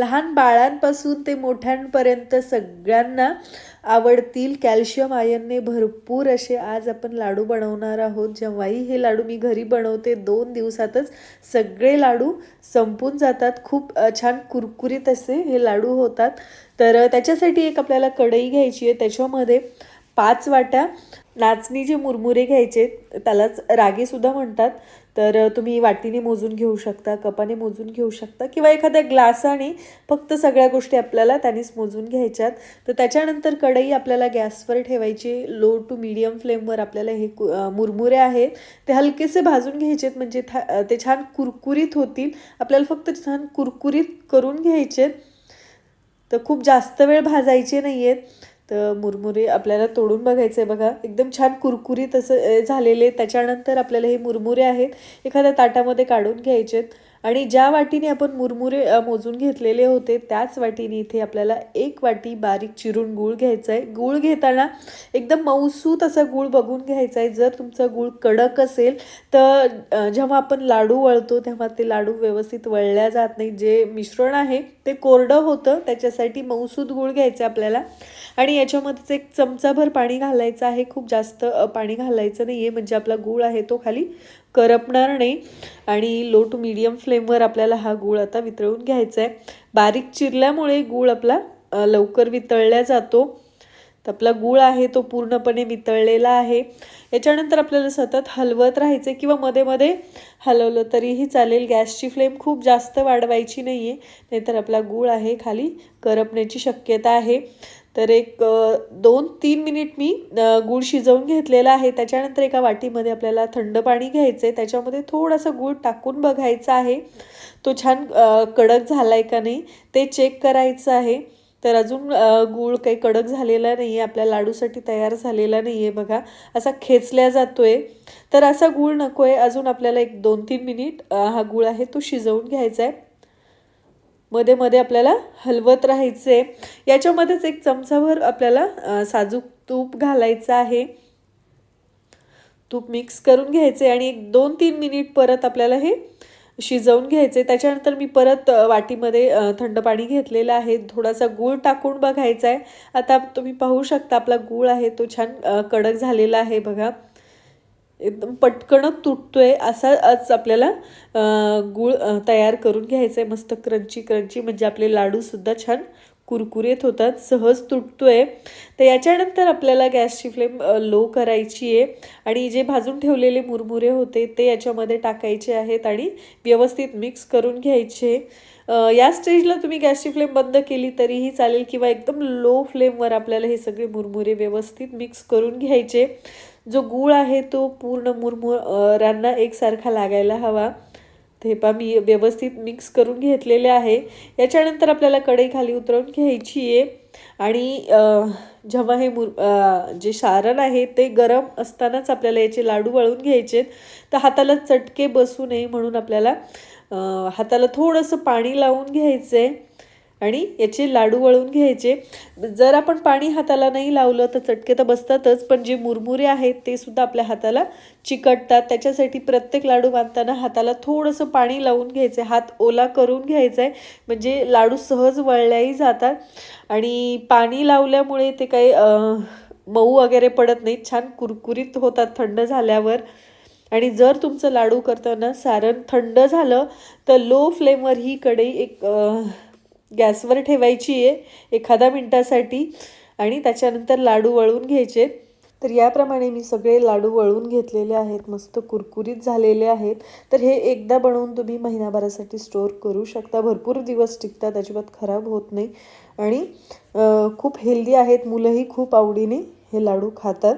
लहान बाळांपासून ते मोठ्यांपर्यंत सगळ्यांना आवडतील कॅल्शियम आयनने भरपूर असे आज आपण लाडू बनवणार आहोत. जेव्हाही हे लाडू मी घरी बनवते दोन दिवसातच सगळे लाडू संपून जातात. खूप छान कुरकुरीत असे हे लाडू होतात. तर त्याच्यासाठी एक आपल्याला कढई घ्यायची आहे. त्याच्यामध्ये पाच वाट्या नाचणी जे मुरमुरे घ्यायचे त्यालाच रागेसुद्धा म्हणतात. तर तुम्ही वाटीने मोजून घेऊ शकता कपाने मोजून घेऊ शकता किंवा एखाद्या ग्लासाने फक्त सगळ्या गोष्टी आपल्याला त्यानेच मोजून घ्यायच्यात. तर त्याच्यानंतर कढई आपल्याला गॅसवर ठेवायची लो टू मीडियम फ्लेमवर आपल्याला हे मुरमुरे आहेत. ते हलकेसे भाजून घ्यायचेत म्हणजे था ते छान कुरकुरीत होतील. आपल्याला फक्त छान कुरकुरीत करून घ्यायचेत. तर खूप जास्त वेळ भाजायचे नाही आहेत तर मुरमुरे आपल्याला तोडून बघायचं आहे बघा. एकदम छान कुरकुरीत असं झालेले. त्याच्यानंतर आपल्याला हे मुरमुरे आहेत. एखाद्या ताटामध्ये काढून घ्यायचेत. आणि ज्या वाटीने आपण मुरमुरे मोजून घेतलेले होते त्याच वाटीने इथे आपल्याला एक वाटी बारीक चिरून गूळ घ्यायचा आहे गूळ घेताना एकदम मऊसूत असा गूळ बघून घ्यायचा आहे जर तुमचा गूळ कडक असेल तर जेव्हा आपण लाडू वळतो तेव्हा ते लाडू व्यवस्थित वळल्या जात नाही जे मिश्रण आहे ते कोरडं होतं त्याच्यासाठी मऊसूत गूळ घ्यायचं आहे आपल्याला. आणि याच्यामध्येच एक चमचाभर पाणी घालायचं आहे. खूप जास्त पाणी घालायचं नाही आहे म्हणजे आपला गूळ आहे तो खाली करपणार नाही. आणि लो टू मीडियम फ्लेमवर आपल्याला हा गूळ आता वितळून घ्यायचा आहे बारीक चिरल्यामुळे गूळ आपला लवकर वितळल्या जातो. तर आपला गूळ आहे तो पूर्णपणे वितळलेला आहे. याच्यानंतर आपल्याला सतत हलवत राहायचं किंवा मध्ये मध्ये हलवलं तरीही चालेल. गॅसची फ्लेम खूप जास्त वाढवायची नाही आहे नाहीतर आपला गूळ आहे खाली करपण्याची शक्यता आहे. तर एक दोन तीन मिनिट मी गूळ शिजवून घेतलेला आहे. त्याच्यानंतर एका वाटीमध्ये आपल्याला थंड पाणी घ्यायचं आहे त्याच्यामध्ये थोडासा गूळ टाकून बघायचा आहे. तो छान कडक झाला आहे का नाही ते चेक करायचं आहे. तर अजून गूळ काही कडक झालेला नाही आहे आपल्या लाडूसाठी तयार झालेला नाही आहे बघा. असा खेचल्या जातो आहे तर असा गूळ नको आहे अजून आपल्याला एक दोन तीन मिनिट हा गूळ आहे तो शिजवून घ्यायचा आहे मध्ये मध्ये आपल्याला हलवत राहायचं आहे याच्यामध्येच एक चमचाभर आपल्याला साजूक तूप घालायचं आहे. तूप मिक्स करून घ्यायचे आणि एक दोन तीन मिनिट परत आपल्याला हे शिजवून घ्यायचे त्याच्यानंतर मी परत वाटीमध्ये थंड पाणी घेतलेलं आहे. थोडासा गूळ टाकून बघायचा आहे आता तुम्ही पाहू शकता आपला गूळ आहे तो छान कडक झालेला आहे बघा. एकदम पटकनच तुटतोय असाच आपल्याला गूळ तयार करून घ्यायचा आहे मस्त क्रंची क्रंची म्हणजे आपले लाडूसुद्धा छान कुरकुरीत होतात सहज तुटतोय. तर याच्यानंतर आपल्याला गॅसची फ्लेम लो करायची आहे. आणि जे भाजून ठेवलेले मुरमुरे होते ते याच्यामध्ये टाकायचे आहेत आणि व्यवस्थित मिक्स करून घ्यायचे. या स्टेजला तुम्ही गॅसची फ्लेम बंद केली तरीही चालेल किंवा एकदम लो फ्लेमवर आपल्याला हे सगळे मुरमुरे व्यवस्थित मिक्स करून घ्यायचे. जो गूळ आहे तो पूर्ण मुरमुऱ्यांना एकसारखा लागायला हवा. थेपा मी व्यवस्थित मिक्स करून घेतलेले आहे. याच्यानंतर आपल्याला कढई खाली उतरवून घ्यायची आहे. आणि जेव्हा हे मुर जे सारण आहे ते गरम असतानाच आपल्याला याचे लाडू वळून घ्यायचे तर हाताला चटके बसू नये म्हणून आपल्याला हाताला थोडंसं पाणी लावून घ्यायचं आहे आणि याचे लाडू वळून घ्यायचे. जर आपण पाणी हाताला नाही लावलं तर चटके तर बसतातच पण जे मुरमुरे आहेत ते सुद्धा आपल्या हाताला चिकटतात. त्याच्यासाठी प्रत्येक लाडू बांधताना हाताला थोडंसं पाणी लावून घ्यायचं हात ओला करून घ्यायचा आहे म्हणजे लाडू सहज वळल्याही जातात. आणि पाणी लावल्यामुळे ते काही मऊ वगैरे पडत नाहीत. छान कुरकुरीत होतात थंड झाल्यावर. आणि जर तुमचं लाडू करताना सारण थंड झालं तर लो फ्लेमवर ही कढई एक गॅसवर ठेवायची आहे एखादा मिनटासाठी आणि त्याच्यानंतर लाडू वळून घ्यायचे. तर याप्रमाणे मी सगळे लाडू वळून घेतलेले आहेत मस्त कुरकुरीत झालेले आहेत. तर हे एकदा बनवून तुम्ही महिनाभरासाठी स्टोअर करू शकता. भरपूर दिवस टिकतात अजिबात खराब होत नाही. आणि खूप हेल्दी आहेत मुलंही खूप आवडीने हे लाडू खातात.